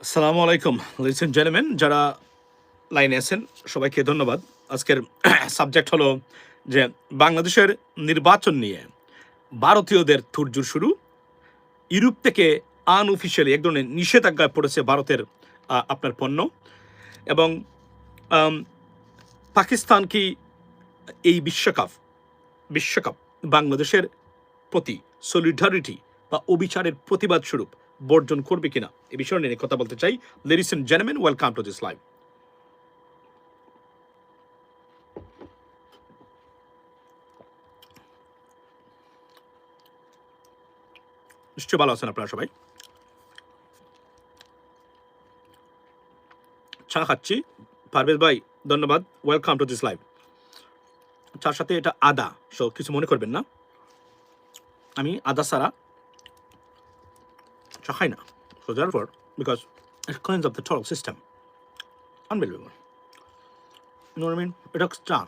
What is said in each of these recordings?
আসসালামু আলাইকুম লিসেন জেনেমেন যারা লাইনে আছেন, সবাইকে ধন্যবাদ। আজকের সাবজেক্ট হলো যে বাংলাদেশের নির্বাচন নিয়ে ভারতীয়দের থুরজুর শুরু। ইউরোপ থেকে আনঅফিসিয়ালি এক ধরনের নিষেধাজ্ঞায় পড়েছে ভারতের আপনার পণ্য। এবং পাকিস্তান কি এই বিশ্বকাপ বিশ্বকাপ বাংলাদেশের প্রতি সলিডারিটি বা অবিচারের প্রতিবাদ স্বরূপ বর্জন করবে কিনা? এ বিষয় নিয়ে কথা বলতে চাই। Ladies and gentleman welcome to this live নিশ্চয়ই ভালো আছেন আপনারা সবাই? চা খাচ্ছি। পারভেজ ভাই, ধন্যবাদ। ওয়েলকাম টু দিস লাইভ চার সাথে এটা আদা সো কিছু মনে করবেন না। আমি আদা ছাড়া না so therefore because it cleans up the total system unbelievable you know what I mean এটা চা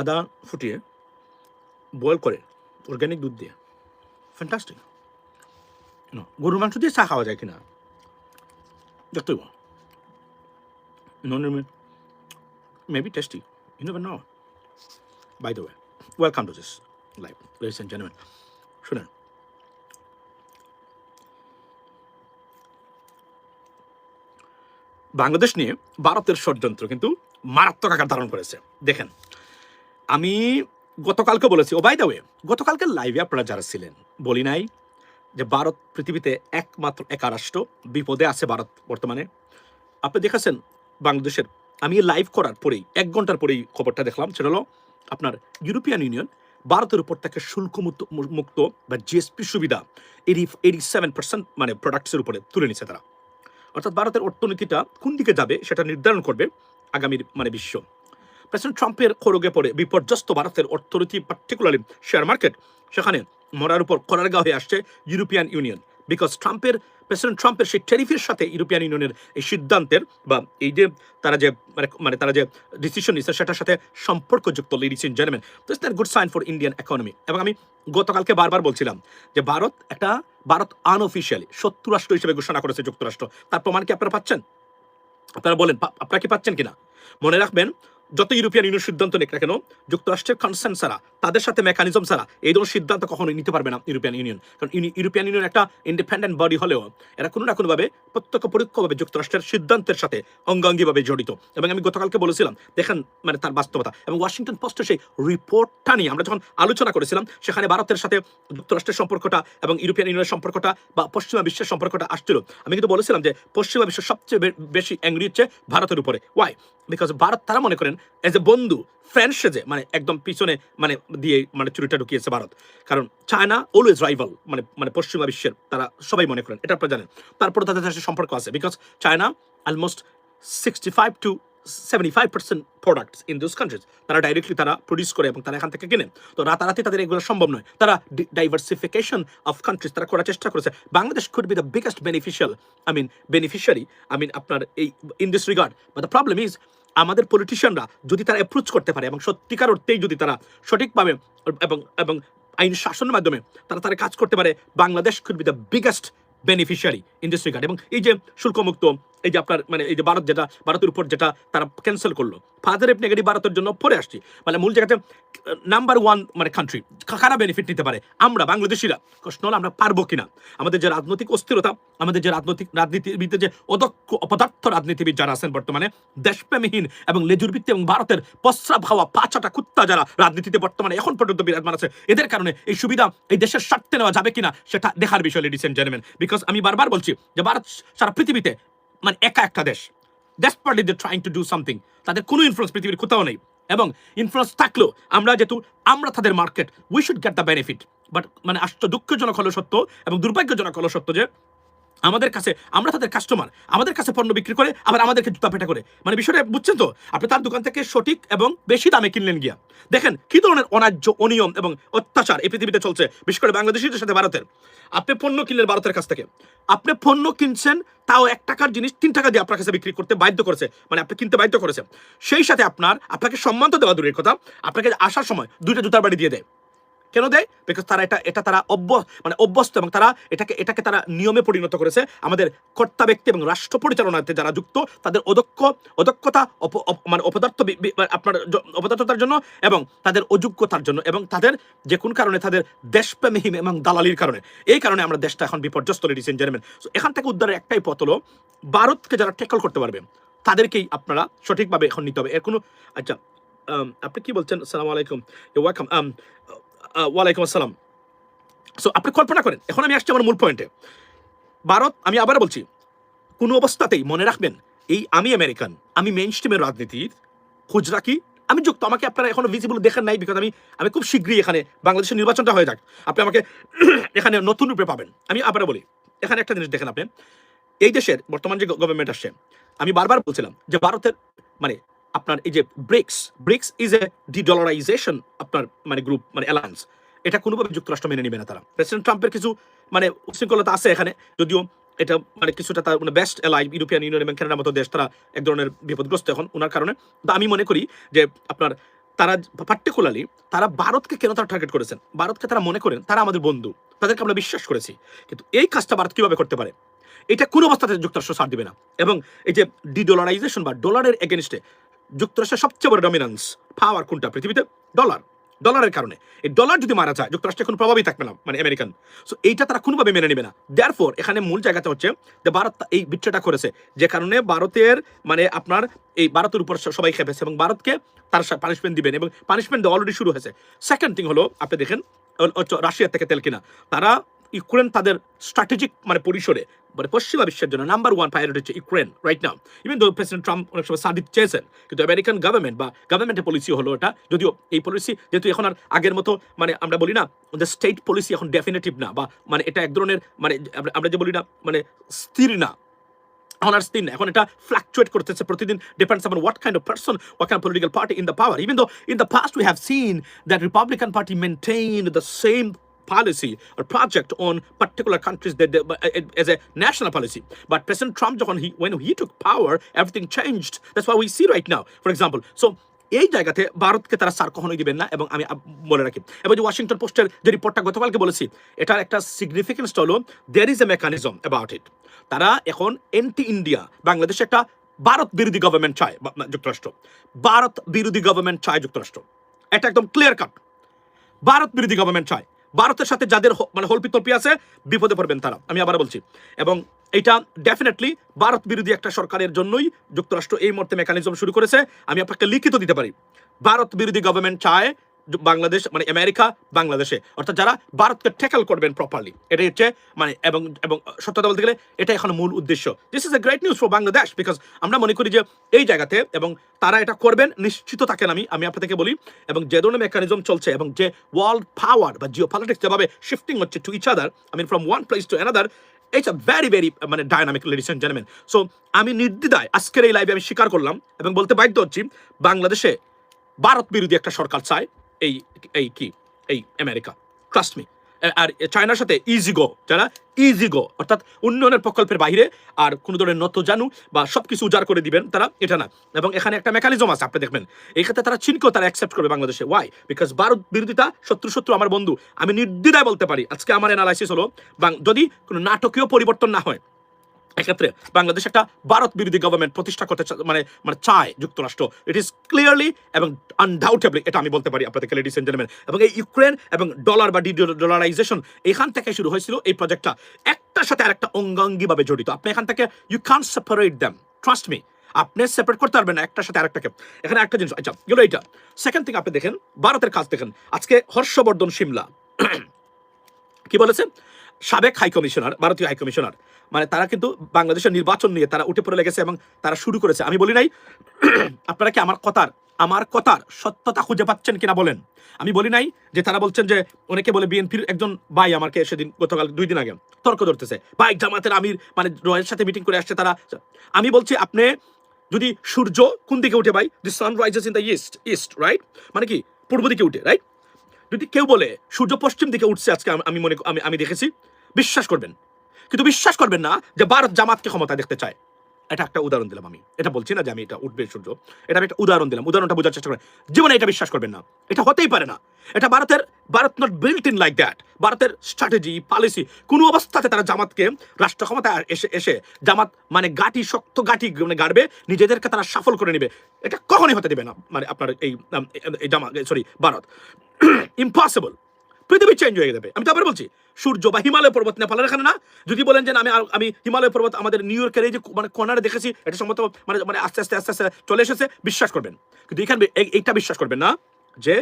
আদা ফুটিয়ে বয়েল করে অর্গ্যানিক দুধ দিয়ে ফ্যান্টাস্টিক গরুর মাংস দিয়ে চা খাওয়া যায় কিনা দেখতে হইব you know what I mean maybe tasty you never know by the way welcome to this Bangladesh নিয়ে ভারতের ষড়যন্ত্র কিন্তু মারাত্মক আকার ধারণ করেছে। দেখেন, আমি গতকালকে বলেছি, ও বাই দা ওয়ে গতকালকে লাইভে আপনারা যারা ছিলেন, বলি নাই যে ভারত পৃথিবীতে একমাত্র একা রাষ্ট্র, বিপদে আছে ভারত বর্তমানে। আপনি দেখেছেন বাংলাদেশের, আমি লাইভ করার পরেই, এক ঘণ্টার পরেই খবরটা দেখলাম, সেটা হলো আপনার ইউরোপিয়ান ইউনিয়ন ভারতের উপর তাকে শুল্ক মুক্ত মুক্ত বা জিএসপি সুবিধা এইটি এইটি সেভেন পার্সেন্ট মানে প্রোডাক্টসের উপরে তুলে নিচ্ছে তারা। অর্থাৎ ভারতের অর্থনীতিটা কোন দিকে যাবে সেটা নির্ধারণ করবে আগামীর মানে বিশ্ব। প্রেসিডেন্ট ট্রাম্পের খড়গে পড়ে বিপর্যস্ত ভারতের অর্থনীতি পার্টিকুলারলি শেয়ার মার্কেট সেখানে মরার উপর করারগা হয়ে আসছে ইউরোপিয়ান ইউনিয়ন। বিকজ ট্রাম্পের প্রেসিডেন্ট ট্রাম্পের সেই টেরিফের সাথে ইউরোপিয়ান ইউনিয়নের এই সিদ্ধান্তের বা এই যে তারা যে মানে মানে তারা যে ডিসিশন নিচ্ছে সেটার সাথে সম্পর্কযুক্ত লেডিস ইন জেন্টলম্যান তো it's good sign for Indian economy এবং আমি গতকালকে বারবার বলছিলাম যে ভারত একটা, ভারত আনঅফিসিয়ালি শত্রু রাষ্ট্র হিসেবে ঘোষণা করেছে যুক্তরাষ্ট্র। তার প্রমাণ কি আপনারা পাচ্ছেন? আপনারা বলেন আপনারা কি পাচ্ছেন কিনা? মনে রাখবেন, যত ইউরোপিয়ান ইউনিয়ন সিদ্ধান্ত নিক না কেন, যুক্তরাষ্ট্রের কনসেন্ট ছাড়া তাদের সাথে মেকানিজম ছাড়া এই ধরনের সিদ্ধান্ত কখনোই নিতে পারবে না ইউরোপিয়ান ইউনিয়ন কারণ ইউরোপিয়ান ইউনিয়ন একটা ইন্ডিপেন্ডেন্ট বডি হলেও এরা কোনো না কোনোভাবে প্রত্যক্ষ পরোক্ষভাবে যুক্তরাষ্ট্রের সিদ্ধান্তের সাথে অঙ্গাঙ্গিভাবে জড়িত। এবং আমি গতকালকে বলেছিলাম, দেখেন মানে তার বাস্তবতা। এবং ওয়াশিংটন পোস্টের সেই রিপোর্টটা নিয়ে আমরা যখন আলোচনা করেছিলাম, সেখানে ভারতের সাথে যুক্তরাষ্ট্রের সম্পর্কটা এবং ইউরোপিয়ান ইউনিয়নের সম্পর্কটা বা পশ্চিমা বিশ্বের সম্পর্কটা আসছিল। আমি কিন্তু বলেছিলাম যে পশ্চিমা বিশ্ব সবচেয়ে বেশি অ্যাংরি হচ্ছে ভারতের উপরে। ওয়াই বিকজ ভারত তারা মনে করেন এজ এ বন্ধু ফ্রেন্ড সেজে মানে একদম পিছনে মানে দিয়ে মানে চুরিটা ঢুকিয়েছে ভারত। কারণ চায়না অলওয়েজ রাইভাল মানে মানে পশ্চিমা বিশ্বের, তারা সবাই মনে করেন, এটা আপনারা জানেন। তারপরে তাদের সাথে সম্পর্ক আছে because China almost sixty five to seventy five percent products in this countries তারা ডাইরেক্টলি তারা প্রডিউস করে এবং তারা এখান থেকে কেনেন তো রাতারাতি তাদের এগুলো সম্ভব নয়। তারা ডাইভার্সিফিকেশন অফ কান্ট্রিজ তারা করার চেষ্টা করেছে। Bangladesh could be the biggest beneficial I mean beneficiary I mean আপনার এই in this regard but the problem is আমাদের পলিটিশিয়ানরা যদি তারা অ্যাপ্রোচ করতে পারে এবং সত্যিকার অর্থেই যদি তারা সঠিকভাবে এবং এবং আইন শাসনের মাধ্যমে তারা তারা কাজ করতে পারে, Bangladesh could be the biggest beneficiary in this regard এবং এই যে শুল্কমুক্ত এই যে আপনার মানে এই যে ভারত যেটা, ভারতের উপর যেটা তারা ক্যান্সেল করল। ফাদার এফ নেগেটিভ ভারতের জন্য পরে আসছি। মানে মূল জায়গাতে নাম্বার ওয়ান মানে কান্ট্রি কারা বেনিফিট নিতে পারে। আমরা বাংলাদেশিরা, প্রশ্ন হলো আমরা পারব কিনা? আমাদের যে রাজনৈতিক অস্থিরতা, আমাদের যে রাজনৈতিক, রাজনীতিবিদদের যে অদক্ষ অপদার্থ রাজনীতিবিদ যারা আছেন বর্তমানে, দেশপ্রেমহীন এবং লেজুরভিত্তি এবং ভারতের প্রস্রাব হাওয়া পাঁচাটা কুত্তা যারা রাজনীতিতে বর্তমানে এখন পর্যন্ত বিরাজমান আছে, এদের কারণে এই সুবিধা এই দেশের স্বার্থে নেওয়া যাবে কিনা, সেটা দেখার বিষয় লেডিস এন্ড জেন্টলম্যান বিকজ আমি বারবার বলছি যে ভারত সারা পৃথিবীতে মানে একা একটা দেশ। Desperately they trying to do something তাদের কোনো ইনফ্লুয়েন্স পৃথিবীর কোথাও নেই। এবং ইনফ্লুয়েন্স থাকলেও আমরা যেহেতু, আমরা তাদের market we should get the benefit but মানে আশ্চর্য দুঃখজনক হলো সত্য এবং দুর্ভাগ্যজনক হলো সত্য যে আমাদের কাছে, আমরা তাদের কাস্টমার আমাদের কাছে পণ্য বিক্রি করে, আবার আমাদেরকে জুতা পেটা করে। মানে বিষয়টা, বুঝছেন তো? আপনি তার দোকান থেকে সঠিক এবং বেশি দামে কিনলেন গিয়া। দেখেন, কি ধরনের অন্যায্য অনিয়ম এবং অত্যাচার এই পৃথিবীতে চলছে, বিশেষ করে বাংলাদেশিদের সাথে ভারতের। আপনি পণ্য কিনলেন ভারতের কাছ থেকে। আপনি পণ্য কিনছেন, তাও এক টাকার জিনিস তিন টাকা দিয়ে আপনার কাছে বিক্রি করতে বাধ্য করেছে। মানে আপনি কিনতে বাধ্য করেছে সেই সাথে আপনার, আপনাকে সম্মান তো দেওয়া দূরের কথা, আপনাকে আসার সময় দুইটা জুতার বাড়ি দিয়ে দেয়। কেন দেয়? বিকজ তারা এটা এটা তারা অভ্য মানে অভ্যস্ত এবং তারা এটাকে এটাকে তারা নিয়মে পরিণত করেছে। আমাদের কর্তা ব্যক্তি এবং রাষ্ট্র পরিচালনাতে যারা যুক্ত, তাদের অদক্ষ, অদক্ষতা মানে অপদার্থ বি- আপনার অপদার্থতার জন্য এবং তাদের অযোগ্যতার জন্য এবং তাদের যে কোন কারণে তাদের দেশপ্রেমহীন এবং দালালির কারণে। এই কারণে আমরা দেশটা এখন বিপর্যস্ত লেডিস এন্ড জেন্টলম্যান এখান থেকে উদ্ধারের একটাই পথ হলো, ভারতকে যারা ট্যাকল করতে পারবে, তাদেরকেই আপনারা সঠিকভাবে এখন নিতে হবে। এর কোনো আচ্ছা আপনি কি বলছেন? আসসালামু আলাইকুম। ওয়েলকাম ওয়ালাইকুম আসসালাম। সো আপনি কল্পনা করেন, এখন আমি আসছি আমার মূল পয়েন্টে ভারত, আমি আবার বলছি, কোনো অবস্থাতেই মনে রাখবেন, এই আমি আমেরিকান, আমি মেইন স্ট্রিমের রাজনীতির খোঁজ রাখি আমি যুক্ত, আমাকে আপনারা এখনও ভিজিবল দেখেন নাই বিকজ আমি আমি খুব শীঘ্রই এখানে বাংলাদেশের নির্বাচনটা হয়ে যাক। আপনি আমাকে এখানে নতুন রূপে পাবেন। আমি আবার বলি, এখানে একটা জিনিস দেখেন আপনি, এই দেশের বর্তমান যে গভর্নমেন্ট আসছে, আমি বারবার বলছিলাম যে ভারতের মানে আপনার এই যে BRICS BRICS is a dedollarization আপনার মানে গ্রুপ মানে অ্যালায়েন্স এটা কোনোভাবে যুক্তরাষ্ট্র মেনে নেবে না তারা। প্রেসিডেন্ট ট্রাম্পের কিছু মানে উশৃঙ্খলতা আছে এখানে। যদিও এটা মানে কিছুটা তার মানে বেস্ট এলাই ইউরোপিয়ান ইউনিয়ন এবং কানাডার মতো দেশ তারা এক ধরনের বিপদগ্রস্ত এখন ওনার কারণে। তো আমি মনে করি যে আপনার তারা পার্টিকুলারলি তারা ভারতকে কেন তারা টার্গেট করেছেন? ভারতকে তারা মনে করেন তারা আমাদের বন্ধু। তাদেরকে আমরা বিশ্বাস করেছি। কিন্তু এই কাজটা ভারত কীভাবে করতে পারে? এটা কোনো অবস্থাতে যুক্তরাষ্ট্র ছাড় দিবে না। এবং এই যে ডিডলারাইজেশন বা ডলারের এগেনস্টে যুক্তরাষ্ট্রের সবচেয়ে বড় ডমিনেন্স পাওয়ার কোনটা? পৃথিবীতে ডলার ডলারের কারণে। এই ডলার যদি মারা যায়, যুক্তরাষ্ট্রে কোনো প্রভাবই থাকবে না মানে আমেরিকান সো এইটা তারা কোনোভাবে মেনে নেবে না। দেয়ারফোর এখানে মূল জায়গাটা হচ্ছে যে ভারত এই বিচ্ছেটা করেছে, যে কারণে ভারতের মানে আপনার এই ভারতের উপর সবাই খেপেছে এবং ভারতকে তার পানিশমেন্ট দিবেন এবং পানিশমেন্ট অলরেডি শুরু হয়েছে। সেকেন্ড থিং হলো, আপনি দেখেন হচ্ছে রাশিয়া থেকে তেল কিনা। তারা ইউক্রেন তাদের স্ট্র্যাটেজিক মানে পরিসরে মানে পশ্চিমা বিশ্বের জন্য নাম্বার ওয়ান প্রায়োরিটি হচ্ছে Ukraine right now even though president Trump অনেক সময় সাদিক চেয়েছেন, কিন্তু আমেরিকান গভর্নমেন্ট বা গভর্নমেন্টের পলিসি হলো এটা, যদিও এই পলিসি যেহেতু এখন আর আগের মতো মানে আমরা বলি না দ্য স্টেট পলিসি এখন ডেফিনেটিভ না, বা মানে এটা এক ধরনের মানে আমরা- যে বলি না মানে স্থির না। এখন আর স্থির না, এখন এটা ফ্লাকচুয়েট করতেছে প্রতিদিন depends on what kind of person what kind political party in the power even though in the past we have seen that Republican party maintain the same policy or project on particular countries that they, uh, as a national policy. But President Trump, যখন he, when he took power, everything changed. That's what we see right now, for example. So এই জায়গাতে ভারতকে তারা সার কখনোই দিবেন না এবং আমি বলে রাখি এবং যে ওয়াশিংটন পোস্টের যে রিপোর্টটা গতকালকে বলেছি এটার একটা সিগনিফিকেন্স হলো there is a mechanism about it তারা এখন এন্টি ইন্ডিয়া বাংলাদেশে একটা ভারত বিরোধী গভর্নমেন্ট চায় যুক্তরাষ্ট্র ভারত বিরোধী গভর্নমেন্ট চায় যুক্তরাষ্ট্র এটা একদম ক্লিয়ার কাট ভারত বিরোধী গভর্নমেন্ট চায় ভারতের সাথে যাদের মানে হলপি তল্পি আছে, বিপদে পড়বেন তারা। আমি আবার বলছি। এবং এটা ডেফিনেটলি ভারত বিরোধী একটা সরকারের জন্যই যুক্তরাষ্ট্র এই মুহূর্তে মেকানিজম শুরু করেছে। আমি আপনাকে লিখিত দিতে পারি। ভারত বিরোধী গভর্নমেন্ট চায় বাংলাদেশ মানে আমেরিকা, বাংলাদেশে। অর্থাৎ যারা ভারতকে ট্যাকল করবেন প্রপারলি এটাই হচ্ছে মানে এবং এবং সত্যতা বলতে গেলে এটা এখন মূল উদ্দেশ্য। This is a great news for Bangladesh because আমরা মনে করি যে, এই জায়গাতে, এবং তারা এটা করবেন, নিশ্চিত থাকেন আমি আমি আপনাদেরকে বলি, এবং যে ধরনের মেকানিজম চলছে, এবং যে ওয়ার্ল্ড পাওয়ার বা জিও পলিটিক্স যেভাবে শিফটিং হচ্ছে to each other I mean from one place to another it's a very very মানে dynamic ladies and gentleman so আমি নির্দ্বিধায় আজকের এই লাইভে আমি স্বীকার করলাম, এবং বলতে বাধ্য হচ্ছি, বাংলাদেশে ভারত বিরোধী একটা সরকার চায় এই এই কি? এই আমেরিকা ট্রাস্ট মি আর চায়নার সাথে ইজি গো যারা ইজি গো অর্থাৎ উন্নয়নের প্রকল্পের বাইরে আর কোনো ধরনের নত জানু বা সব কিছু উজাড় করে দিবেন, তারা এটা না। এবং এখানে একটা মেকানিজম আছে, আপনি দেখবেন। এই ক্ষেত্রে তারা চীনকেও তারা অ্যাকসেপ্ট করবে বাংলাদেশে। ওয়াই বিকজ ভারত বিরোধিতা শত্রু শত্রু আমার বন্ধু। আমি নির্দ্বিধায় বলতে পারি। আজকে আমার অ্যানালাইসিস হলো যদি কোনো নাটকীয় পরিবর্তন না হয় এক্ষেত্রে বাংলাদেশ একটা ভারত বিরোধী গভর্নমেন্ট প্রতিষ্ঠা করতে মানে মানে চায় যুক্তরাষ্ট্র। ইট ইজ ক্লিয়ারলি এবং আনডাউটেবলি এটা আমি বলতে পারি আপনাদেরকে লেডিস এন্ড এবং এই ইউক্রেন এবং ডলার বা ডলারাইজেশন এখান থেকে শুরু হয়েছিল এই প্রজেক্টটা একটার সাথে আরেকটা অঙ্গাঙ্গিভাবে জড়িত। আপনি এখান থেকে you can separate them trust me আপনি সেপারেট করতে পারবেন একটার সাথে আরেকটাকে। এখানে একটা জিনিস আচ্ছা গেলো এইটা সেকেন্ড থিং আপনি দেখেন, ভারতের কাজ দেখেন। আজকে হর্ষবর্ধন সিমলা, কি বলেছে? সাবেক হাই কমিশনার ভারতীয় হাই কমিশনার মানে তারা কিন্তু বাংলাদেশের নির্বাচন নিয়ে তারা উঠে পড়ে লেগেছে এবং তারা শুরু করেছে। আমি বলি নাই, আপনারা কি আমার কথার আমার কথার সত্যতা খুঁজে পাচ্ছেন কিনা বলেন? আমি বলি নাই যে তারা বলছেন যে অনেকে বলে বিএনপির একজন ভাই আমাকে সেদিন গতকাল দুই দিন আগে তর্ক ধরতেছে। ভাই, জামাতের আমির মানে রয়ের সাথে মিটিং করে আসছে তারা। আমি বলছি, আপনি যদি সূর্য কোন দিকে উঠে ভাই? The sun rises in the east east right মানে কি? পূর্ব দিকে উঠে রাইট যদি কেউ বলে সূর্য পশ্চিম দিকে উঠছে আজকে, আমি মনে, আমি আমি দেখেছি, বিশ্বাস করবেন। কিন্তু বিশ্বাস করবেন না যে ভারত জামাতকে ক্ষমতা দেখতে চায়। এটা একটা উদাহরণ দিলাম আমি। এটা বলছি না যে আমি এটা উঠবে সূর্য। এটা আমি একটা উদাহরণ দিলাম। উদাহরণটা বোঝার চেষ্টা করেন। জীবনে এটা বিশ্বাস করবেন না। এটা হতেই পারে না। এটা ভারতের, Bharat not built in like that ভারতের স্ট্র্যাটেজি পলিসি কোনো অবস্থাতে তারা জামাতকে রাষ্ট্র ক্ষমতায় এসে এসে জামাত মানে গাটি, শক্ত গাটি মানে গাড়বে, নিজেদেরকে তারা সফল করে নেবে। এটা কখনই হতে দেবে না। মানে আপনার এই এই জামা সরি ভারত। ইম্পসিবল পৃথিবী চেঞ্জ হয়ে যাবে। আমি তারপরে বলছি, সূর্য বা হিমালয় পর্বত নেপালের এখানে না? যদি বলেন যে আমি আমি হিমালয় পর্বত আমাদের নিউ ইয়র্কের এই যে মানে কর্নারে দেখেছি, এটা সম্ভবত মানে মানে আস্তে আস্তে আস্তে আস্তে চলে এসেছে, বিশ্বাস করবেন। কিন্তু এখানে এইটা বিশ্বাস করবেন না যে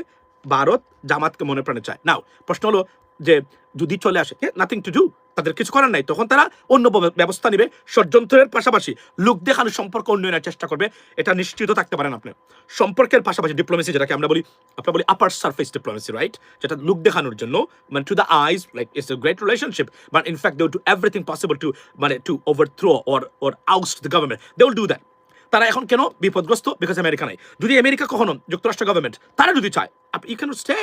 ভারত জামাতকে মনে প্রাণে চায়। নাও প্রশ্ন হলো যে যদি চলে আসে নাথিং টু ডু তাদের কিছু করার নাই। তখন তারা অন্য ব্যবস্থা নেবে। ষড়যন্ত্রের পাশাপাশি লোক দেখানোর সম্পর্ক উন্নয়নের চেষ্টা করবে। এটা নিশ্চিত থাকতে পারেন আপনি। সম্পর্কের পাশাপাশি ডিপ্লোমেসি যেটাকে আমরা বলি আমরা বলি আপার সারফেস ডিপ্লোমেসি রাইট যেটা লোক দেখানোর জন্য মানে to the eyes like it's a great relationship but in fact they to everything possible to মানে to overthrow or or outs the government they will do that তারা এখন কেন বিপদগ্রস্ত? বিকজ আমেরিকা নাই। যদি আমেরিকা কখনো যুক্তরাষ্ট্র government তারা যদি চায় you can stay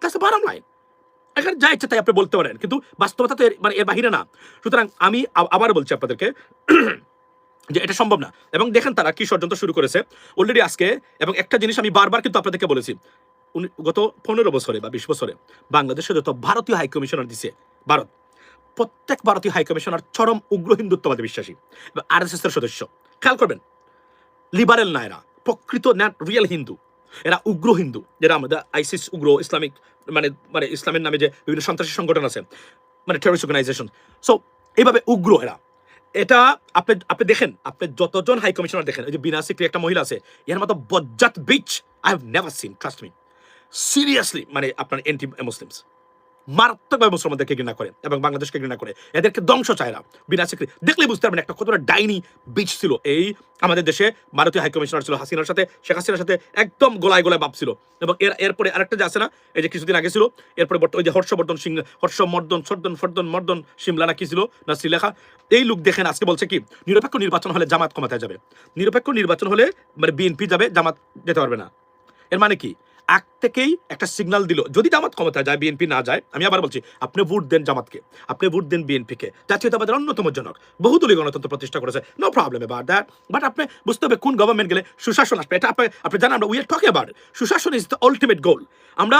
that's bottom line এখানে যা ইচ্ছে তাই আপনি বলতে পারেন, কিন্তু বাস্তবতা তো মানে এর বাহিরে না। সুতরাং আমি আবার বলছি আপনাদেরকে যে এটা সম্ভব না। এবং দেখেন তারা কি ষড়যন্ত্র শুরু করেছে। অলরেডি আজকে, এবং একটা জিনিস আমি বারবার কিন্তু আপনাদেরকে বলেছি। গত পনেরো বছরে বা বিশ বছরে বাংলাদেশে যত ভারতীয় হাই কমিশনার দিছে, ভারত, প্রত্যেক ভারতীয় হাই কমিশনার চরম উগ্র হিন্দুত্ববাদী বিশ্বাসী আর এস এর সদস্য। খেয়াল করবেন, লিবারেল না এরা, প্রকৃত রিয়েল হিন্দু। এরা উগ্র হিন্দু যেটা আমাদের আইসিস উগ্র, ইসলামিক মানে মানে ইসলামের নামে যে বিভিন্ন সন্ত্রাসী সংগঠন আছে মানে টেরোরিস্ট অর্গানাইজেশন সো এইভাবে উগ্র এরা। এটা আপনি আপনি দেখেন, আপনি যতজন হাই কমিশনার দেখেন, ওই যে বিনা সিক্রি একটা মহিলা আছে, এর মতো বজ্জাত bitch I have never seen trust me seriously মানে আপনার এন্টি মুসলিমস মারাত্মকভাবে মুসলমানদেরকে ঘৃণা করে এবং বাংলাদেশকে ঘৃণা করে। এদেরকে ধ্বংস চায় না বিনা সিক্রি দেখলে বুঝতে পারবেন একটা কতটা ডাইনি বিচ ছিল। এই আমাদের দেশে ভারতীয় হাই কমিশনার ছিল হাসিনার সাথে, শেখ হাসিনার সাথে একদম গোলায় গোলায় বাপ ছিল। এবং এর, এরপরে আরেকটা যে আছে না, এই যে কিছুদিন আগে ছিল, এরপরে ওই যে হর্ষবর্ধন সিং হর্ষমর্দন সর্দন, ফর্দন, মর্দন সিমলা না কি ছিল, না শ্রীলেখা, এই লোক দেখেন আজকে বলছে কি, নিরপেক্ষ নির্বাচন হলে জামাত ক্ষমতায় যাবে। নিরপেক্ষ নির্বাচন হলে মানে বিএনপি যাবে, জামাত যেতে পারবে না। এর মানে কি? আগ থেকেই একটা সিগন্যাল দিল। যদি জামাত ক্ষমতা যায় বিএনপি না যায়, আমি আবার বলছি, আপনি ভোট দেন জামাতকে। আপনি ভোট দেন বিএনপিকে জাতীয়তাবাদের অন্যতম জনক। বহুদলীয় গণতন্ত্র প্রতিষ্ঠা করেছে। নো প্রবলেম এবার দ্যাট বাট আপনি বুঝতে হবে কোন গভর্নমেন্ট গেলে সুশাসন আসবে। এটা আপনি আপনি জানেন আমরা উই আর টকিং সুশাসন ইজ দ্য আলটিমেট গোল আমরা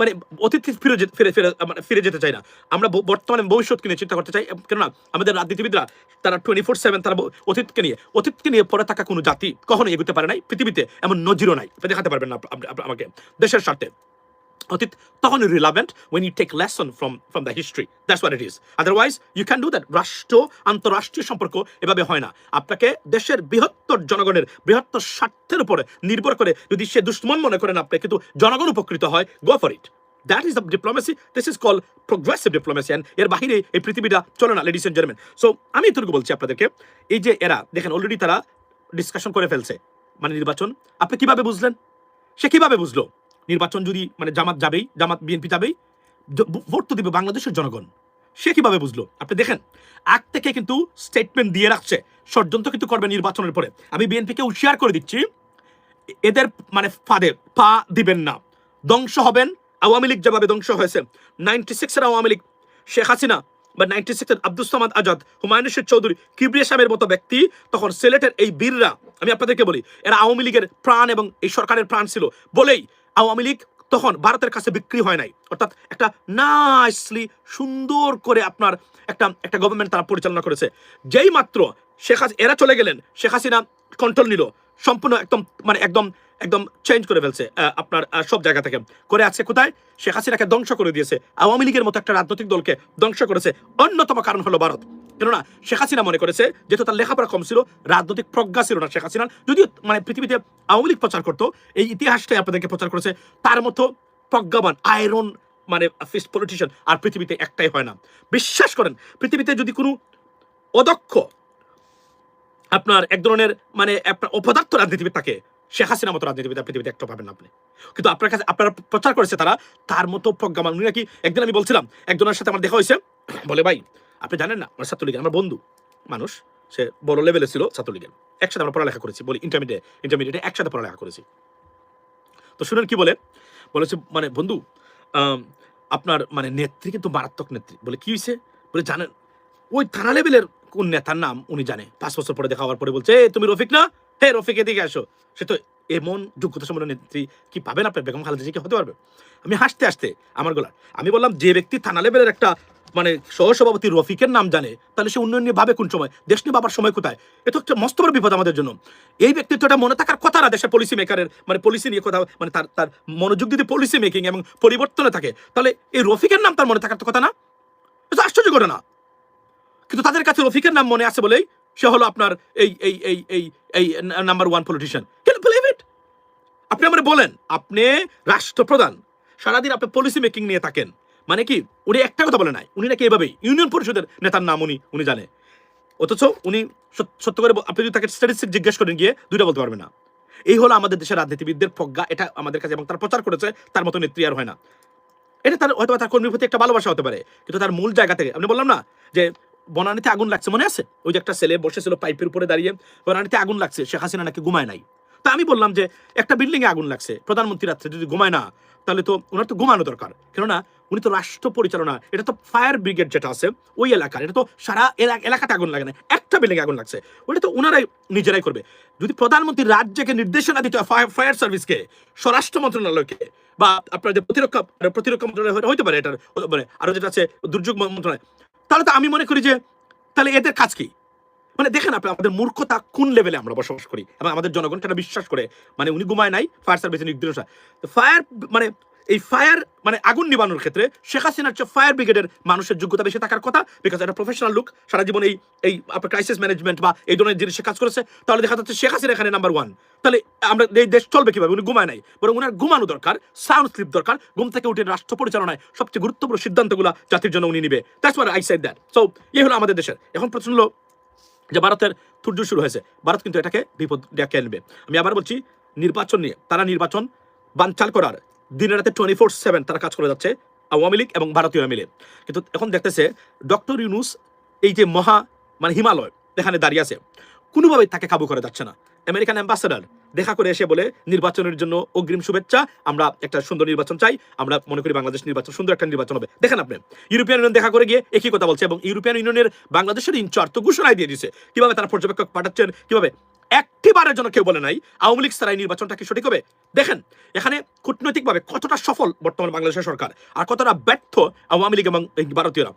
মানে অতীত ফিরে ফিরে ফিরে মানে ফিরে যেতে চাই না। আমরা বর্তমানে ভবিষ্যৎকে নিয়ে চিন্তা করতে চাই। কেননা আমাদের রাজনীতিবিদরা, তারা টোয়েন্টি ফোর সেভেন তারা অতীতকে নিয়ে অতীতকে নিয়ে পড়ে থাকা কোনো জাতি কখনো এগোতে পারে নাই। পৃথিবীতে এমন নজিরও নাই। দেখাতে পারবেন না আমাকে। দেশের স্বার্থে। অতীত তখনই রিলাভেন্ট when you take lesson from from the history. That's what it is. Otherwise, you can do that. রাষ্ট্র, আন্তঃরাষ্ট্রীয় সম্পর্ক এভাবে হয় না। আপনাকে দেশের বৃহত্তর জনগণের, বৃহত্তর স্বার্থের উপরে নির্ভর করে যদি সে দুশ্মন মনে করেন আপনি, কিন্তু জনগণ উপকৃত হয় go for it that is the diplomacy this is call progressive diplomacy and এর বাহিরে এই পৃথিবীটা চলে না লেডিস এন্ড জেন্টলম্যান সো আমি এটুকু বলছি আপনাদেরকে, এই যে এরা, দেখেন অলরেডি তারা ডিসকাশন করে ফেলছে। মানে নির্বাচন। আপনি কীভাবে বুঝলেন? সে কীভাবে বুঝলো? নির্বাচন যদি মানে জামাত যাবেই, জামাত, বিএনপি যাবেই ভোট তো দিবে বাংলাদেশের জনগণ। সে কীভাবে বুঝলো? আপনি দেখেন, আগ থেকে কিন্তু স্টেটমেন্ট দিয়ে রাখছে, ষড়যন্ত্র কিন্তু করবে নির্বাচনের পরে। আমি বিএনপিকে হুঁশিয়ার করে দিচ্ছি, এদের মানে ফাঁদে পা দিবেন না। ধ্বংস হবেন, আওয়ামী লীগ যেভাবে ধ্বংস হয়েছে নাইনটি সিক্সের আওয়ামী লীগ, শেখ হাসিনা বা নাইনটি সিক্সের আব্দুল সামাদ আজাদ, হুমায়ুন রশিদ চৌধুরী, কিবরিয়া সাহেবের মতো ব্যক্তি, তখন সিলেটের এই বীররা, আমি আপনাদেরকে বলি, এরা আওয়ামী লীগের প্রাণ এবং এই সরকারের প্রাণ ছিল। বলেই আওয়ামী লীগ তখন ভারতের কাছে বিক্রি হয় নাই। অর্থাৎ একটা নাইসলি সুন্দর করে আপনার একটা একটা গভর্নমেন্ট তারা পরিচালনা করেছে। যেই মাত্র শেখ এরা চলে গেলেন, শেখ হাসিনা কন্ট্রোল নিল। সম্পূর্ণ একদম মানে একদম একদম চেঞ্জ করে ফেলছে আপনার সব জায়গা থেকে। করে আছে কোথায়? শেখ হাসিনাকে ধ্বংস করে দিয়েছে। আওয়ামী লীগের মতো একটা রাজনৈতিক দলকে ধ্বংস করেছে। অন্যতম কারণ হলো ভারত। কেননা, শেখ হাসিনা মনে করেছে যেহেতু তার লেখাপড়া কম ছিল, রাজনৈতিক প্রজ্ঞা ছিল না শেখ হাসিনার যদিও মানে পৃথিবীতে আওয়ামী লীগ প্রচার করতো, এই ইতিহাসটাই আপনাদেরকে প্রচার করেছে, তার মতো প্রজ্ঞাবান আয়রন মানে ফিস্ট পলিটিশিয়ান আর পৃথিবীতে একটাই হয় না। বিশ্বাস করেন, পৃথিবীতে যদি কোনো অদক্ষ আপনার এক ধরনের মানে আপনার অপদার্থ রাজনীতিবিদ থাকে শেখ হাসিনার মতো রাজনীতিবিদ পৃথিবীতে একটা পাবেন আপনি। কিন্তু আপনার কাছে আপনারা প্রচার করেছে তারা তার মতো প্রজ্ঞামান উনি নাকি একদিন আমি বলছিলাম একজনের সাথে আমার দেখা হয়েছে। বলে ভাই আপনি জানেন না আমার ছাত্রলীগের আমার বন্ধু মানুষ সে বড় লেভেলে ছিল ছাত্রলীগের। একসাথে আমরা পড়ালেখা করেছি বলি ইন্টারমিডিয়েট ইন্টারমিডিয়েটে একসাথে পড়ালেখা করেছি। তো শুনেন কি বলে? বলেছে মানে বন্ধু আপনার মানে নেত্রী কিন্তু মারাত্মক নেত্রী। বলে কি হয়েছে বলে জানেন ওই থানা লেভেলের কোন নেতার নাম উনি জানে। পাঁচ বছর পরে দেখা হওয়ার পরে বলছে "এ, তুমি রফিক না? হে রফিক, এদিকে আসো। সে তো এমন যোগ্যতা সম্পন্ন নেত্রী কি পাবেন আপনি বেগম খালেদা জিকে হতে পারবে? আমি হাসতে হাসতে আমার গলা আমি বললাম, যে ব্যক্তি থানা লেভেলের একটা মানে সহসভাপতি রফিকের নাম জানে, তাহলে সে উন্নয়ন নিয়ে ভাবে কোন সময়? দেশ নিয়ে ভাবার সময় কোথায়? এটা একটা মস্ত বড় বিপদ আমাদের জন্য। এই ব্যক্তিত্বটা মনে থাকার কথা না, দেশের পলিসি মেকারের মানে পলিসি নিয়ে কথা মানে তার তার মনোযোগ যদি পলিসি মেকিং এবং পরিবর্তনে থাকে। তাহলে এই রফিকের নাম তার মনে থাকার তো কথা না? এটা আশ্চর্য করে না কিন্তু তাদের কাছে রফিকের নাম মনে আছে বলেই সে হলো আপনার এই এই এই এই এই number one politician can believe it আপনি আমার বলেন, আপনি রাষ্ট্রপ্রধান, সারাদিন আপনি পলিসি মেকিং নিয়ে থাকেন। মানে কি, উনি একটা কথা বলে নাই, উনি নাকি এভাবেই ইউনিয়ন পরিষদের নেতার নাম উনি উনি জানে। অথচ উনি সত্য করে আপনি যদি তাকে স্ট্যাটিস্টিক জিজ্ঞেস করেন গিয়ে, দুইটা বলতে পারবে না। এই হলো আমাদের দেশের রাজনীতিবিদদের প্রজ্ঞা, এটা আমাদের কাছে এবং তার প্রচার করেছে, তার মতো নেত্রী আর হয় না। এটা তার হয়তো তার কর্মীর প্রতি একটা ভালোবাসা হতে পারে, কিন্তু তার মূল জায়গা থেকে আমি বললাম না যে বনানীতে আগুন লাগছে, মনে আছে? ওই যে একটা ছেলে বসেছিল পাইপের উপরে দাঁড়িয়ে, বনানীতে আগুন লাগছে, শেখ হাসিনা নাকি ঘুমায় নাই। তা আমি বললাম যে, একটা বিল্ডিং এ আগুন লাগছে, প্রধানমন্ত্রী রাত্রে যদি ঘুমায় না, তাহলে তো ওনার তো ঘুমানো দরকার। কেননা, উনি তো রাষ্ট্র পরিচালনা, এটা তো ফায়ার ব্রিগেড যেটা আছে, ওই এলাকার, এটা তো সারা এলাকাতে আগুন লাগে না, একটা বিল্ডিং আগুন লাগছে। ওটা তো ওনারাই নিজেরাই করবে। যদি প্রধানমন্ত্রী রাজ্যকে নির্দেশনা দিতে হয় ফায়ার সার্ভিসকে স্বরাষ্ট্র মন্ত্রণালয়কে, বা আপনার যে প্রতিরক্ষা প্রতিরক্ষা মন্ত্রণালয় হতে পারে, এটার মানে আরও যেটা আছে, দুর্যোগ মন্ত্রণালয় তাহলে তো আমি মনে করি যে, তাহলে এদের কাজ কি? মানে দেখেন আপনি, আমাদের মূর্খতা কোন লেভেলে আমরা বসবাস করি? এবং আমাদের জনগণ সেটা বিশ্বাস করে মানে উনি ঘুমায় নাই ফায়ার সার্ভিসের ফায়ার মানে এই ফায়ার মানে আগুন নিবানোর ক্ষেত্রে শেখ হাসিনার চেয়ে ফায়ার ব্রিগেডের মানুষের যোগ্যতা বেশি থাকার কথা বিকজ একটা প্রফেশনাল লুক সারা জীবন এই এই আপনার ক্রাইসিস ম্যানেজমেন্ট বা এই ধরনের জিনিসে কাজ করেছে, তাহলে দেখা যাচ্ছে শেখ হাসিনা এখানে নাম্বার ওয়ান তাহলে আমরা এই দেশ চলবে কীভাবে? উনি ঘুমায় নাই। বরং উনার ঘুমানো দরকার সাউন্ড স্লিপ দরকার, ঘুম থেকে উঠে রাষ্ট্র পরিচালনায় সবচেয়ে গুরুত্বপূর্ণ সিদ্ধান্তগুলো জাতির জন্য উনি নিবে। That's what I said that so এই হলো আমাদের দেশের। এখন প্রশ্ন হলো যে ভারতের তুর্য শুরু হয়েছে। ভারত কিন্তু এটাকে বিপদ ডেকে আনবে। আমি আবার বলছি, নির্বাচন নিয়ে, তারা নির্বাচন বানচাল করার দিনে রাতে টোয়েন্টি ফোর সেভেন তারা কাজ করে যাচ্ছে আওয়ামী লীগ এবং ভারতীয় মিলে। কিন্তু এখন দেখতেছে ডক্টর ইউনুস এই যে মহা মানে হিমালয়, এখানে দাঁড়িয়ে আছে। কোনোভাবেই তাকে কাবু করা যাচ্ছে না। আমেরিকান অ্যাম্বাসেডার দেখা করে এসে বলে, নির্বাচনের জন্য অগ্রিম শুভেচ্ছা, আমরা একটা সুন্দর নির্বাচন চাই, আমরা মনে করি বাংলাদেশ নির্বাচন সুন্দর একটা নির্বাচন হবে। দেখেন আপনি, ইউরোপিয়ান ইউনিয়ন দেখা করে গিয়ে একই কথা বলছে এবং ইউরোপিয়ান ইউনিয়নের বাংলাদেশের ইনচার্জ তো ঘোষণায় দিয়ে দিছে। কীভাবে তারা পর্যবেক্ষক পাঠাচ্ছেন, কীভাবে একটিবারের জন্য কেউ বলে নাই, আওয়ামী লীগ এই নির্বাচনটা কি সঠিক হবে? দেখেন, এখানে কূটনৈতিকভাবে কতটা সফল বর্তমান বাংলাদেশের সরকার আর কতটা ব্যর্থ আওয়ামী লীগ এবং ভারতীয়রা।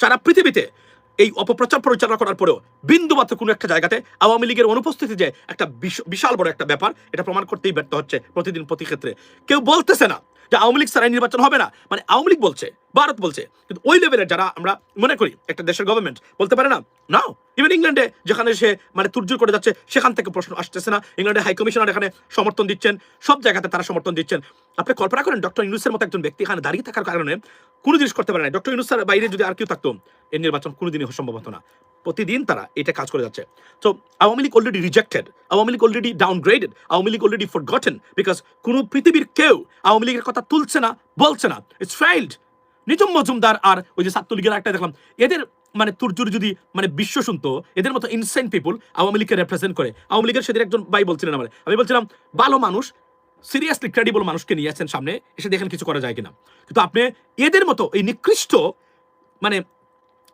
সারা পৃথিবীতে এই অপপ্রচার পরিচালনা করার পরেও বিন্দুমাত্র কোনো একটা জায়গাতে আওয়ামী লীগের অনুপস্থিতি যে একটা বিশ- বিশাল বড় একটা ব্যাপার, এটা প্রমাণ করতেই ব্যর্থ হচ্ছে প্রতিদিন প্রতি ক্ষেত্রে। কেউ বলতেছে না যে আওয়ামী লীগ ছাড়াই নির্বাচন হবে না। মানে আওয়ামী লীগ বলছে, ভারত বলছে। কিন্তু ওই লেভেলের যারা আমরা মনে করি, একটা দেশের গভর্নমেন্ট বলতে পারে না, নাও। ইভেন ইংল্যান্ডে যেখানে সে মানে তুর্জুর করে যাচ্ছে, সেখান থেকে প্রশ্ন আসতেছে না। ইংল্যান্ডে হাই কমিশনার এখানে সমর্থন দিচ্ছেন, সব জায়গাতে তারা সমর্থন দিচ্ছেন। আপনি কল্পনা করেন ডক্টর ইউনুসের মতো একজন ব্যক্তি এখানে দাঁড়িয়ে থাকার কারণে কোনো জিনিস করতে পারে না। ডক্টর ইউনুসের বাইরে যদি আর কেউ থাকতো এই নির্বাচন কোনোদিনই সম্ভব হতো না। প্রতিদিন তারা এটা কাজ করে যাচ্ছে। তো Awami League already rejected Awami League already downgraded Awami League already forgotten because কোনো পৃথিবীর কেউ আওয়ামী লীগের কথা তুলছে না, বলছে না। ইটস ফেইল্ড নিজম মজুমদার আর ওই যে ছাত্রলীগের একটা দেখলাম, এদের মানে তুরজুর যদি মানে বিশ্ব শুনতো, এদের মতো ইনসেন্ট পিপুল আওয়ামী লীগকে রেপ্রেজেন্ট করে। আওয়ামী লীগের সেদিন একজন ভাই বলছিলেন আমার, আমি বলছিলাম, ভালো মানুষ সিরিয়াসলি ক্রেডিবল মানুষকে নিয়ে আসছেন সামনে, এসে দেখেন কিছু করা যায় কিনা। কিন্তু আপনি এদের মতো এই নিকৃষ্ট মানে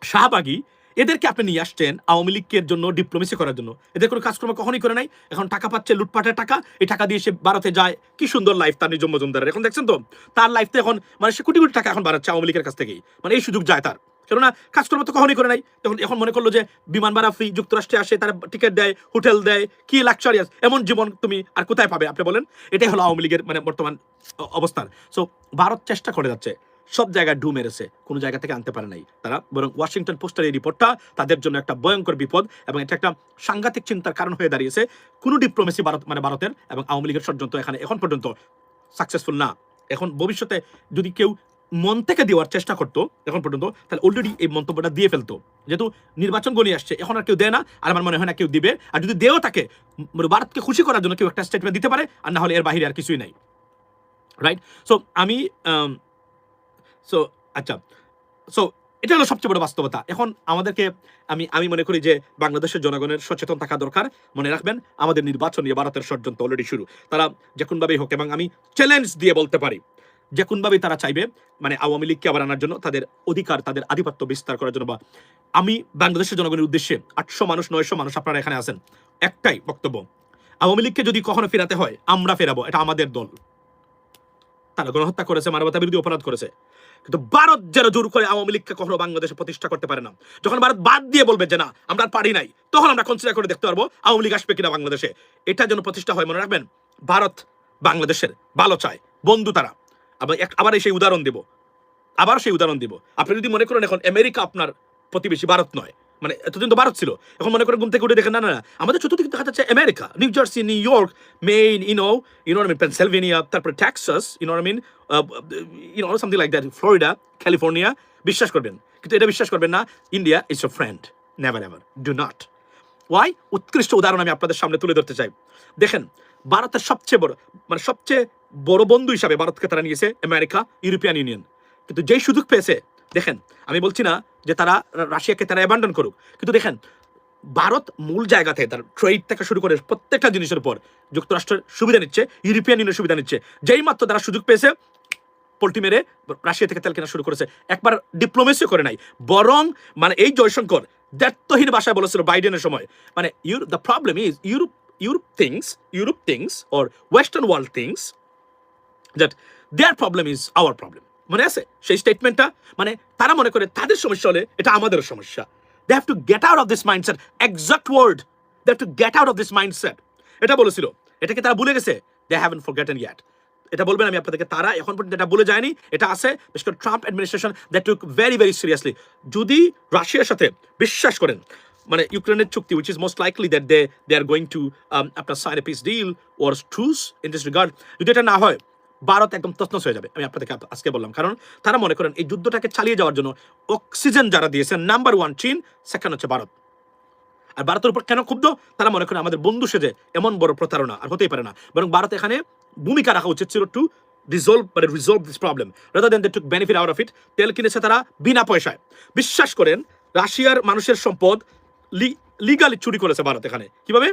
শাহবাগী, এদেরকে আপনি নিয়ে আসছেন আওয়ামী লীগের জন্য ডিপ্লোমেসি করার জন্য। এদের কোনো কাজকর্ম কখনই করে নাই, এখন টাকা পাচ্ছে, লুটপাটের টাকা, এই টাকা দিয়ে সে ভারতে যায়, কি সুন্দর লাইফ তার নিজম মজুমদারের। এখন দেখছেন তো, তার লাইফ তো এখন মানে সে কোটি কোটি টাকা এখন বাড়াচ্ছে আওয়ামী লীগের কাছ থেকেই মানে এই সুযোগ যায় তার। কেননা কাজকর্ম তো কখনই করে নাই। তখন এখন মনে করল যে বিমান ভাড়া ফ্রি যুক্তরাষ্ট্রে আসে, তারা টিকিট দেয় হোটেল দেয়, কি লাক্সারিয়াস এমন জীবন তুমি আর কোথায় পাবে আপনি বলেন? এটাই হলো আওয়ামী লীগের মানে বর্তমান অবস্থান। সো ভারত চেষ্টা করে যাচ্ছে, সব জায়গায় ডু মেরেছে, কোনো জায়গা থেকে আনতে পারে নাই তারা। বরং ওয়াশিংটন পোস্টের এই রিপোর্টটা তাদের জন্য একটা ভয়ঙ্কর বিপদ এবং এটা একটা সাংঘাতিক চিন্তার কারণ হয়ে দাঁড়িয়েছে। কোনো ডিপ্লোমেসি ভারত মানে ভারতের এবং আওয়ামী লীগের ষড়যন্ত্র এখানে এখন পর্যন্ত সাকসেসফুল না। এখন ভবিষ্যতে যদি কেউ মন থেকে দেওয়ার চেষ্টা করতো এখন পর্যন্ত, তাহলে অলরেডি এই মন্তব্যটা দিয়ে ফেলতো। যেহেতু নির্বাচন গণিয়ে আসছে, এখন আর কেউ দেয় না, আর আমার মনে হয় না কেউ দিবে। আর যদি দেও তাকে ভারতকে খুশি করার জন্য কেউ একটা স্টেটমেন্ট দিতে পারে, আর না হলে এর বাইরে আর কিছুই নাই। রাইট সো আমি সো আচ্ছা। সো এটা হলো সবচেয়ে বড় বাস্তবতা। এখন আমাদেরকে, আমি আমি মনে করি যে বাংলাদেশের জনগণের সচেতন থাকা দরকার। মনে রাখবেন, আমাদের নির্বাচন নিয়ে ভারতের ষড়যন্ত্র অলরেডি শুরু। তারা যে কোনোভাবেই হোক, এবং আমি চ্যালেঞ্জ দিয়ে বলতে পারি। যে কোনভাবেই তারা চাইবে মানে আওয়ামী লীগকে আবার আনার জন্য তাদের অধিকার, তাদের আধিপত্য বিস্তার করার জন্য বা আমি বাংলাদেশের জনগণের উদ্দেশ্যে আটশো মানুষ, নয়শো মানুষ আপনারা এখানে আছেন, একটাই বক্তব্য। আওয়ামী লীগকে যদি কখনো ফেরাতে হয়, আমরা ফেরাবো, এটা আমাদের দল। তারা গণহত্যা করেছে, মানবতা বিরোধী অপরাধ করেছে। কিন্তু ভারত যেন জোর করে আওয়ামী লীগকে কখনো বাংলাদেশে প্রতিষ্ঠা করতে পারে না। যখন ভারত বাদ দিয়ে বলবে যে না, আমরা পারি নাই, তখন আমরা কনসিডার করে দেখতে পারব আওয়ামী লীগ আসবে কিনা বাংলাদেশে। এটা যেন প্রতিষ্ঠা হয়, মনে রাখবেন? ভারত বাংলাদেশের ভালো চায়, বন্ধু তারা। আবার আবার সেই উদাহরণ দেব। আবার সেই উদাহরণ দিব। আপনি যদি মনে করেন এখন আমেরিকা আপনার প্রতিবেশী ভারত নয় মানে এতদিন তো ভারত ছিল, এখন মনে করেন ঘুম থেকে উঠে দেখেন, না না আমাদের চতুর্দিকে দেখা যাচ্ছে America, New Jersey, New York, Maine I know you know mean Pennsylvania, তারপরে Texas you know mean something like that Florida, California, বিশ্বাস করবেন। কিন্তু এটা বিশ্বাস করবেন না, India is a friend never ever do not why উৎকৃষ্ট উদাহরণ আমি আপনাদের সামনে তুলে ধরতে চাই। দেখেন, ভারতের সবচেয়ে বড় মানে সবচেয়ে বড় বন্ধু হিসাবে ভারতকে তারা নিয়েছে আমেরিকা, ইউরোপিয়ান ইউনিয়ন। কিন্তু যেই সুযোগ পেয়েছে, দেখেন, আমি বলছি না যে তারা রাশিয়াকে তারা অ্যাবান্ডন করুক, কিন্তু দেখেন, ভারত মূল জায়গাতে তার ট্রেড থেকে শুরু করে প্রত্যেকটা জিনিসের উপর যুক্তরাষ্ট্রের সুবিধা নিচ্ছে, ইউরোপিয়ান ইউনিয়ন সুবিধা নিচ্ছে। যেই মাত্র তারা সুযোগ পেয়েছে, পোল্ট্রি মেরে রাশিয়া থেকে তেল কেনা শুরু করেছে। একবার ডিপ্লোমেসিও করে নাই, বরং মানে এই জয়শঙ্কর দায়িত্বহীন ভাষায় বলেছিল বাইডেনের সময় মানে your the problem is Europe Europe things Europe things or western world things that their problem is our problem মনে আছে? সেই স্টেটমেন্টটা মানে তারা মনে করে তাদের সমস্যা হলে এটা আমাদের সমস্যা। They have to get out of this mindset exact word they have to get out of this mindset এটা বলেছিল। এটাকে তারা ভুলে গেছে। They haven't forgotten yet এটা বলবেন আমি আপনাদেরকে, তারা এখন পর্যন্ত এটা বলে যায়নি। এটা আছে, বিশেষ করে Trump administration that took very very seriously যদি রাশিয়ার সাথে বিশ্বাস করেন মানে ইউক্রেনের চুক্তি which is most likely that they they are going to আপনার sign a peace deal or truce in this regard যদি এটা না হয় ভারত একদম তছনছ হয়ে যাবে। আমি আপনাদেরকে আজকে বললাম। কারণ তারা মনে করেন এই যুদ্ধটাকে চালিয়ে যাওয়ার জন্য অক্সিজেন যারা দিয়েছেন নাম্বার ওয়ান চীন সেকেন্ড হচ্ছে ভারত। আর ভারতের উপর কেন ক্ষুব্ধ? তারা মনে করেন আমাদের বন্ধু সেজে এমন বড় প্রতারণা আর হতেই পারে না। বরং ভারত এখানে ভূমিকা রাখা উচিত ছিল টু রিজলভ মানে resolve this problem rather than they took benefit out of it তেল কিনেছে তারা বিনা পয়সায়। বিশ্বাস করেন, রাশিয়ার মানুষের সম্পদ লিগালি চুরি করেছে ভারত এখানে। কীভাবে?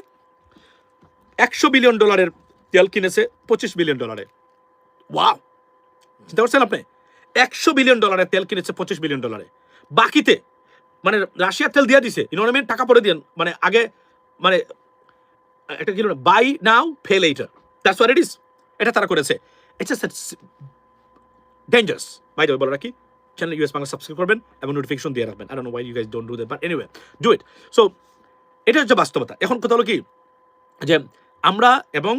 একশো বিলিয়ন ডলারের তেল কিনেছে, পঁচিশ বিলিয়ন ডলারে ওয়াও চিন্তা করছেন আপনি? একশো বিলিয়ন ডলারের তেল কিনেছে পঁচিশ বিলিয়ন ডলারে বাকিতে মানে রাশিয়ার তেল দিয়ে দিছে। ইউনোমিন টাকা পরে দিন মানে আগে মানে একটা কি buy now fail later that's what it is এটা তারা করেছে। ইটস ডেঞ্জারাস বাই দ্য বলে রাখি চ্যানেল ইউএস বাংলা সাবস্ক্রাইব করবেন এবং নোটিফিকেশন দিয়ে রাখবেন। আর why you guys don't do that but anyway do it so এটা হচ্ছে বাস্তবতা। এখন কথা হলো কি? যে আমরা এবং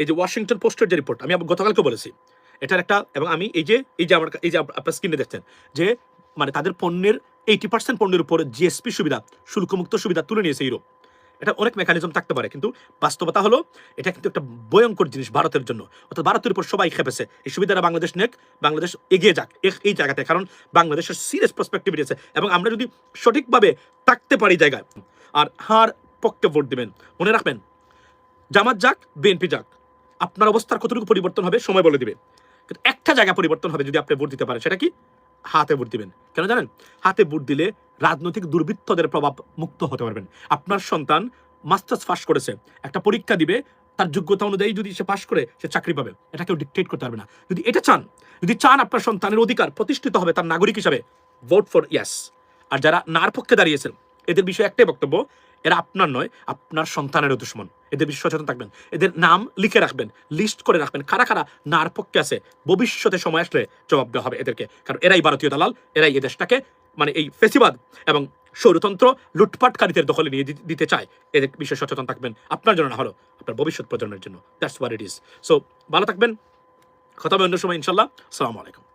এই যে ওয়াশিংটন পোস্টের যে রিপোর্ট আমি গতকালকে বলেছি, এটার একটা, এবং আমি এই যে এই যে আমার এই যে আপনার স্ক্রিনে দেখছেন, যে মানে তাদের পণ্যের এইটি পার্সেন্ট পণ্যের উপর জিএসপি সুবিধা, শুল্কমুক্ত সুবিধা তুলে নিয়েছে ইউরোপ। এটা অনেক মেকানিজম থাকতে পারে, কিন্তু বাস্তবতা হলো, এটা কিন্তু একটা ভয়ঙ্কর জিনিস ভারতের জন্য। অর্থাৎ ভারতের উপর সবাই খেপেছে। এই সুবিধাটা বাংলাদেশ নেক, বাংলাদেশ এগিয়ে যাক এই জায়গাতে, কারণ বাংলাদেশের সিরিয়াস পার্সপেক্টিভ আছে এবং আমরা যদি সঠিকভাবে থাকতে পারি জায়গায়, আর হার পক্ষে ভোট দিবেন। মনে রাখবেন, জামাত যাক, বিএনপি যাক। আপনার অবস্থার কতটুকু পরিবর্তন হবে সময় বলে দিবে কিন্তু একটা জায়গা পরিবর্তন হবে যদি আপনি ভোট দিতে পারেন, সেটা কি? হাতে ভোট দিবেন। কেন জানেন? হাতে ভোট দিলে রাজনৈতিক দুর্বৃত্তদের প্রভাব মুক্ত হতে পারবেন। আপনার সন্তান মাস্টার্স পাস করেছে, একটা পরীক্ষা দিবে, তার যোগ্যতা অনুযায়ী যদি সে পাশ করে, সে চাকরি পাবে। এটা কেউ ডিকটেট করতে পারবে না। যদি এটা চান, যদি চান আপনার সন্তানের অধিকার প্রতিষ্ঠিত হবে তার নাগরিক হিসাবে ভোট ফর ইয়াস আর যারা নার পক্ষে দাঁড়িয়েছেন, এদের বিষয়ে একটাই বক্তব্য, এরা আপনার নয়, আপনার সন্তানেরও দুশ্মন। এদের বিষয়ে সচেতন থাকবেন। এদের নাম লিখে রাখবেন লিস্ট করে রাখবেন। কারা কারা নার পক্ষে আছে, ভবিষ্যতে সময় আসলে জবাব দেওয়া হবে এদেরকে। কারণ এরাই ভারতীয় দালাল, এরাই এই দেশটাকে মানে এই ফেসিবাদ এবং সৌরতন্ত্র লুটপাটকারীদের দখলে নিয়ে দিতে চায়। এদের বিষয়ে সচেতন থাকবেন, আপনার জন্য না হলো আপনার ভবিষ্যৎ প্রজন্মের জন্য। That's what it is so ভালো থাকবেন। কথা হবে অন্য সময় ইনশাল্লাহ আসসালামু আলাইকুম।